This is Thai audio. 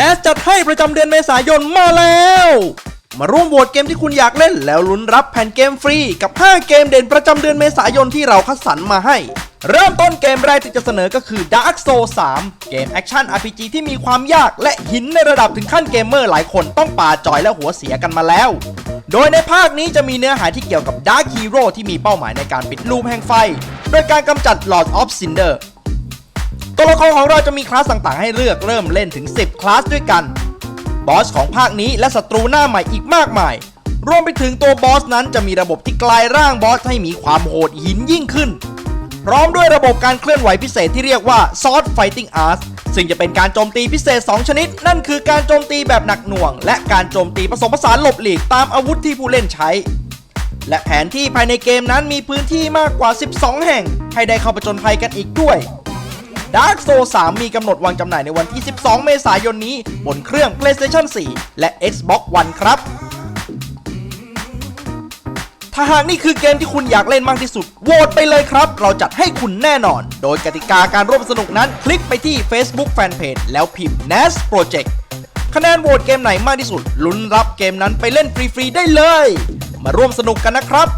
แนสจัดให้ประจำเดือนเมษายนมาแล้ว มาร่วมโหวตเกมที่คุณอยากเล่น แล้วลุ้นรับแผ่นเกมฟรี กับ 5 เกมเด่นประจำเดือนเมษายนที่เราคัดสรรมาให้ เริ่มต้นเกมแรกที่จะเสนอก็คือ Dark Souls 3เกมแอคชั่น RPG ที่มีความยากและหินในระดับถึงขั้นเกมเมอร์หลายคนต้องปาจอยและหัวเสียกันมาแล้ว โดยในภาคนี้จะมีเนื้อหาที่เกี่ยวกับ Dark Hero ที่มีเป้าหมายในการปิดลูปแห่งไฟ โดยการกำจัด Lord of Cinder ตัวละครของเราจะมีคลาสต่างๆ ให้เลือกเริ่มเล่นถึง 10 คลาสด้วยกัน บอสของภาคนี้และศัตรูหน้าใหม่อีกมากมาย รวมไปถึงตัวบอสนั้นจะมีระบบที่กลายร่างบอสให้มีความโหดหินยิ่งขึ้น พร้อมด้วยระบบการเคลื่อนไหวพิเศษที่เรียกว่า Sword Fighting Arts ซึ่งจะเป็นการโจมตีพิเศษ 2 ชนิด นั่นคือการโจมตีแบบหนักหน่วง และการโจมตีผสมผสานหลบหลีกตามอาวุธที่ผู้เล่นใช้ และแผนที่ภายในเกมนั้นมีพื้นที่มากกว่า 12 แห่ง ให้ได้เข้าประจนภัยกันอีกด้วย Dark Souls 3มีกำหนดวางจำหน่ายในวันที่ 12 เมษายนนี้ บนเครื่อง PlayStation 4 และ Xbox One ครับ ถ้าหากนี่คือเกมที่คุณอยากเล่นมากที่สุด โหวตไปเลยครับ เราจัดให้คุณแน่นอน โดยกติกาการร่วมสนุกนั้น คลิกไปที่ Facebook Fanpage แล้วพิมพ์ NAS Project คะแนนโหวตเกมไหนมากที่สุด ลุ้นรับเกมนั้นไปเล่นฟรีๆได้เลย มาร่วมสนุกกันนะครับ